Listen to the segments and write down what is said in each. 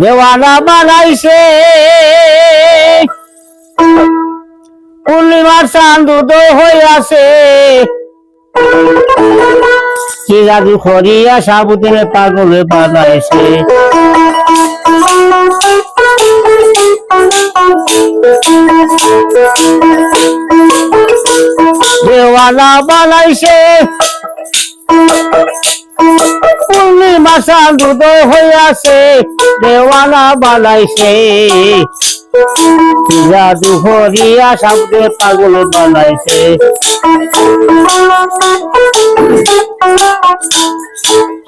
দেওয়ানা বানাইছে। পূর্ণিমার চাঁদ উদয় হইয়াছে। কি জাদু করিয়া সাবুদিনে পাগলে বানাইছে। দেওয়ানা বানাইছে। পূর্ণিমা চাঁদ উদয় হইয়াছে, দেওয়ানা বানাইছে। জাদু হরিয়া শব্দে পাগল বানাইছে।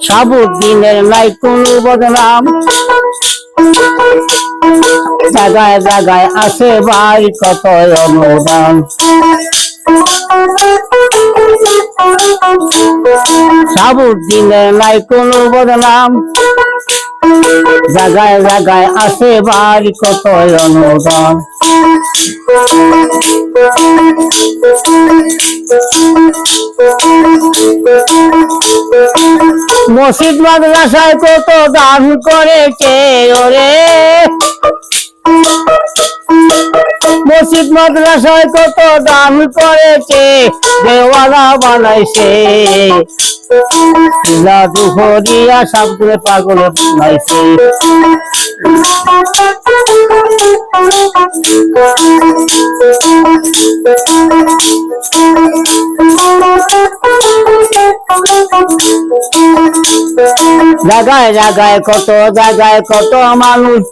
সাবুদ্দিনের নাই কোনো বদনাম। জাগায় জাগায় আছে ভাই কত অনুদান সাবুদ্দিনের নাই কোনো বদনাম। জাগায় জাগায় আছে ভাই কত অনুদান মসজিদ মাদ্রাসায় কত দান করেছে ওরে? মসজিদ মাদ্রাসায় কত দান করেছে দেওয়ালা বানাইছে। জাদু হরিয়া পাগলে বানাইছে জায়গায় জায়গায় কত জায়গায় কত মানুষ।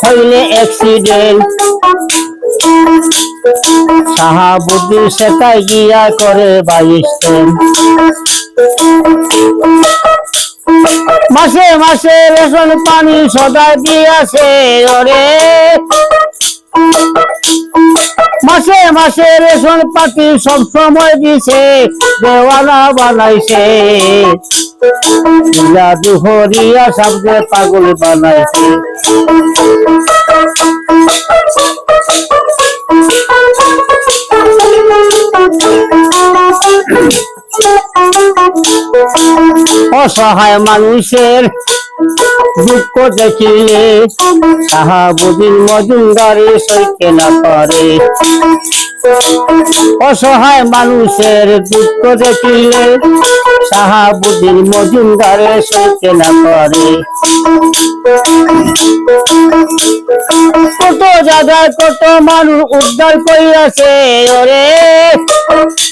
হইলে অ্যাক্সিডেন্ট সাহাবুদ্দিন সেটাই গিয়া করে বাইশ। মাসে মাসে রেশন পানি সদাই দিয়াছে, ওরে। মাসে মাসে রেশন পাতি সব সময় দিছে দেওয়ানা বানাইছে। জাদু হরিয়া শব্দে পাগল বানাইছে। অসহায় মানুষের দুঃখ দেখিলে সাহাবুদ্দিন মজুমদারে সইতে না পারে অসহায় মানুষের দুঃখ দেখিলে সাহাবুদ্দিন মজুমদারে সইতে না পারে কত জায়গায় কত মানুষ উদ্ধার করিয়াছে, ওরে!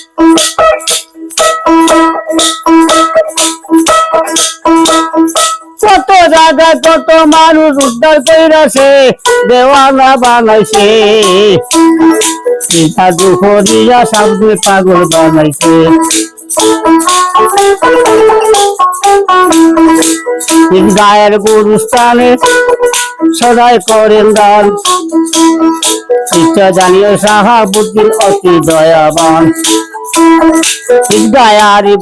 মানুষ উদ্ধার করিয়াছে দেওয়ানা বানাইছে। জাদু করিয়া সাবধে পাগল বানাইছে। গায়ের গুরুস্থানে সদাই করেন দান। ইচ্ছা জানিও সাহাবুদ্দিন অতি দয়াবান। গায়ারি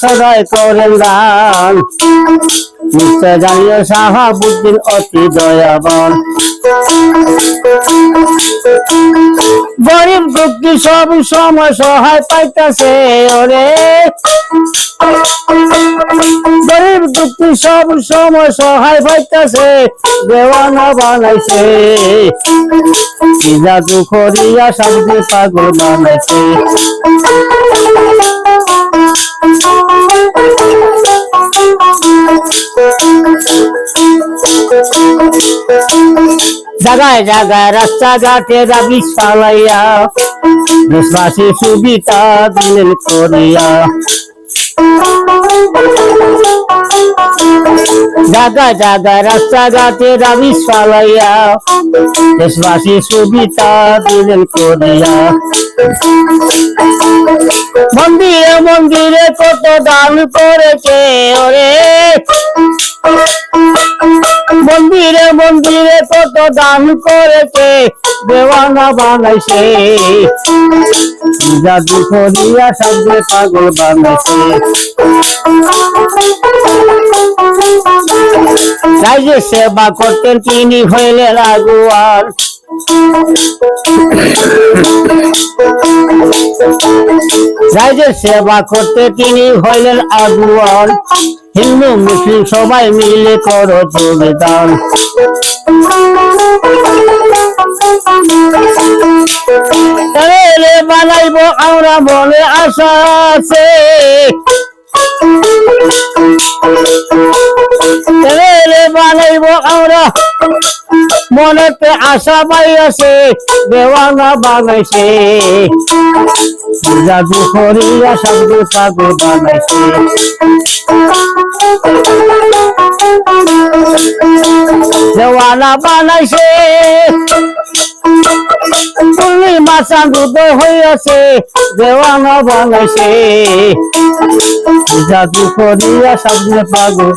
সদাই করেন দান। নিশ্চয় জানিও সাহাবুদ্দিন অতি দয়াবান। গরিব দুঃখী সব সময় সহায় পাইতাছে, ওরে। গরিব দুঃখী সব সময় সহায় পাইতাছে, দেওয়ানা বানাইছে। জাদু করিয়া সাবধে পাগল বানাইছে। জাগায় জাগায় রাস্তাঘাটে রাবি চালাইয়া। দেশবাসী সুবিধা দিলেন করিয়া। জায়গায় জায়গায় রাস্তাঘাটে রাবি চালাইয়া দেশবাসী সুবিধা দিলেন করিয়া। মন্দিরে মন্দিরে কত দান করেছে ওরে। মন্দিরে মন্দিরে কত দান করেছে, দেওয়ানা বানাইছে। জাদু করিয়া সাবজে পাগল বানাইছে। তাই যে সেবা করতেন তিনি হইলেন আগুয়ার রাইজের সেবা করতে তিনি হইলেন আগুয়ান হিন্দু মুসলিম সবাই মিলে করো রে বানাইব আমরা মনে আশা আছে। বানাইব আমরা। মনেতে আশা পাই আছে, দেওয়ানা বানাইছে। জাদু করিয়া সাধু সাধু বানাইছে। দেওয়ানা বানাইছে। মাছা দুধ হইয়াছে দেওয়ানা বানাইছে। জাদু করিয়া সামনে পাগল।